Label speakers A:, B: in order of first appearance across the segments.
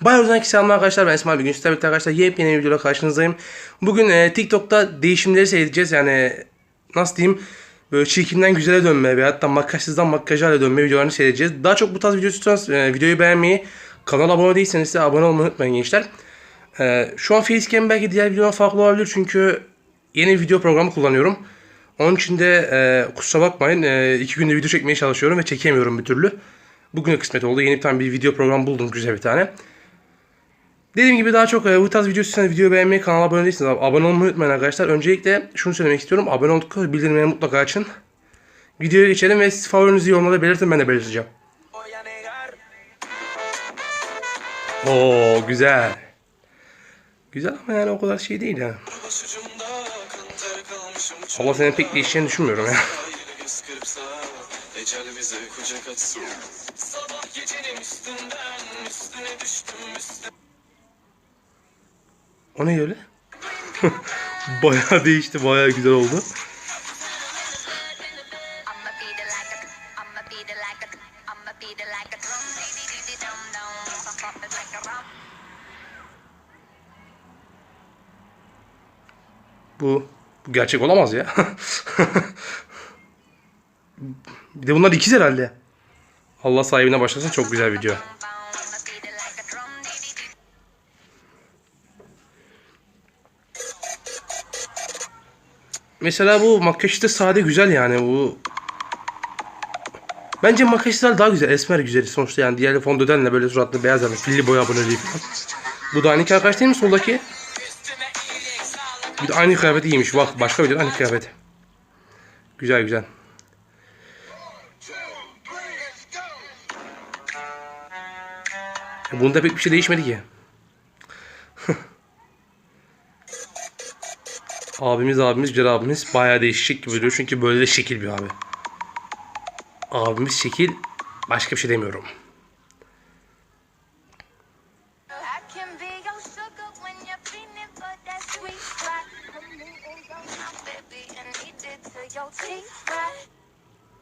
A: Bayağı uzun selamlar arkadaşlar. Ben İsmail Bugün sizlerle birlikte arkadaşlar yepyeni bir videoda karşınızdayım. Bugün e, TikTok'ta değişimleri seyredeceğiz. Yani nasıl diyeyim böyle çirkinden güzele dönme ve hatta makyajsızdan makyaja hale dönme videolarını seyredeceğiz. Daha çok bu tarz video istiyorsanız e, videoyu beğenmeyi, kanala abone değilseniz de abone olmayı unutmayın gençler. E, şu an facecam belki diğer videodan farklı olabilir çünkü yeni video programı kullanıyorum. Onun için de e, kusura bakmayın e, iki günde video çekmeye çalışıyorum ve çekemiyorum bir türlü. Bugüne kısmet oldu. Yeni bir tane bir video program buldum güzel bir tane. Dediğim gibi daha çok e, bu tarz video istiyorsanız videoyu beğenmeyi, kanala abone değilseniz abone olmayı unutmayın arkadaşlar. Öncelikle şunu söylemek istiyorum. Abone oldukça bildirimleri mutlaka açın. Videoya geçelim ve siz favorinizi yorumlarda belirtin ben de belirteceğim. Oo güzel. Güzel ama yani o kadar şey değil yani. Allah senin pek değişeceğini düşünmüyorum ya.
B: Sabah gecenin üstünden Üstüne düştüm üstüne
A: O ne öyle? bayağı değişti, bayağı güzel oldu. Bu, bu gerçek olamaz ya. bir de bunlar ikiz herhalde. Allah sahibine başlasın çok güzel video. Mesela bu makyaj işte sade güzel yani bu. Bence makyajlar daha güzel. Esmer güzeli sonuçta yani diğer fondötenle böyle suratlı beyaz yani filli boya aboneliği falan. Bu da aynı arkadaş değil mi soldaki? Bir de aynı kıyafeti giymiş. Bak başka bir de aynı kıyafet. Güzel güzel. E, Bunda pek bir şey değişmedi ki. Abimiz abimiz güzel abimiz bayağı değişik gibi duruyor çünkü böyle de şekil bir abi. Abimiz şekil başka bir şey demiyorum.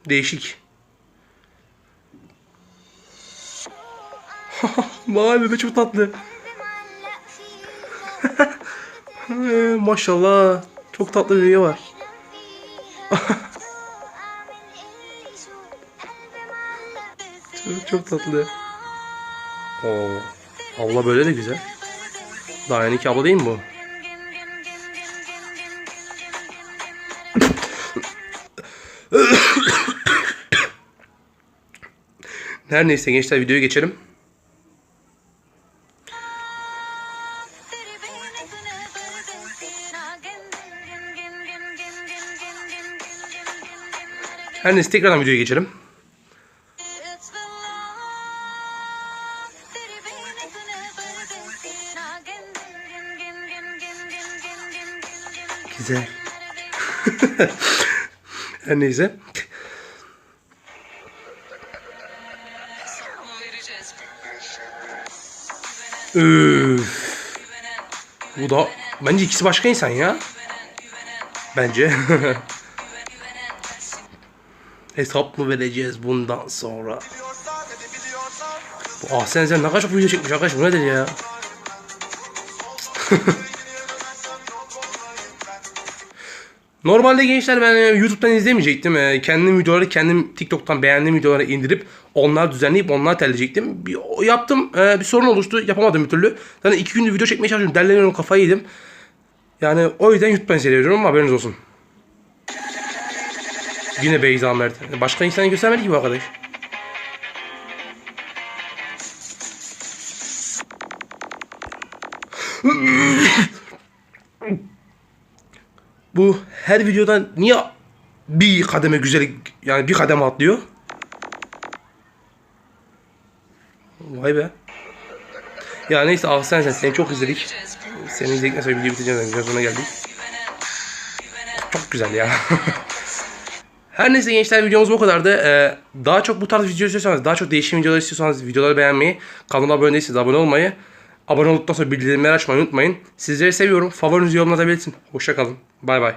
A: Değişik. Vay çok tatlı. Maşallah. Çok tatlı bir video var. Çok, çok tatlı. Oo. Abla böyle de güzel. Daha yeni ki abla değil mi bu? Her neyse gençler videoya geçelim. Her neyse tekrardan videoya geçelim. Güzel. Her neyse. Üf. Bu da bence ikisi başka insan ya. Bence. Hesap mı vereceğiz bundan sonra? Bu Ahsen Zen ne kadar çok video çekmiş arkadaş bu nedir ya? Normalde gençler ben e, YouTube'dan izlemeyecektim. E, Kendim videoları kendim TikTok'tan beğendiğim videoları indirip onlar düzenleyip onlar terleyecektim. Bir, yaptım. e, Bir sorun oluştu. Yapamadım bir türlü. Zaten iki gündür video çekmeye çalışıyorum. Derleniyorum kafayı yedim. Yani o yüzden YouTube'dan ama haberiniz olsun. Yine Beyza Mert. Başka insanı göstermedi ki bu arkadaş. Bu her videodan niye bir kademe güzellik yani bir kademe atlıyor? Vay be. Ya neyse ah sen sen seni çok izledik. Seni izledikten sonra videoyu bitireceğim. Biraz sonra geldik. Çok güzel ya. Her neyse gençler videomuz bu kadardı. Ee, daha çok bu tarz video istiyorsanız, daha çok değişim videolar istiyorsanız videoları beğenmeyi, kanala abone değilseniz abone olmayı, abone olduktan sonra bildirimleri açmayı unutmayın. Sizleri seviyorum. Favorinizi yorumlarda belirtin. Hoşçakalın. Bay bay.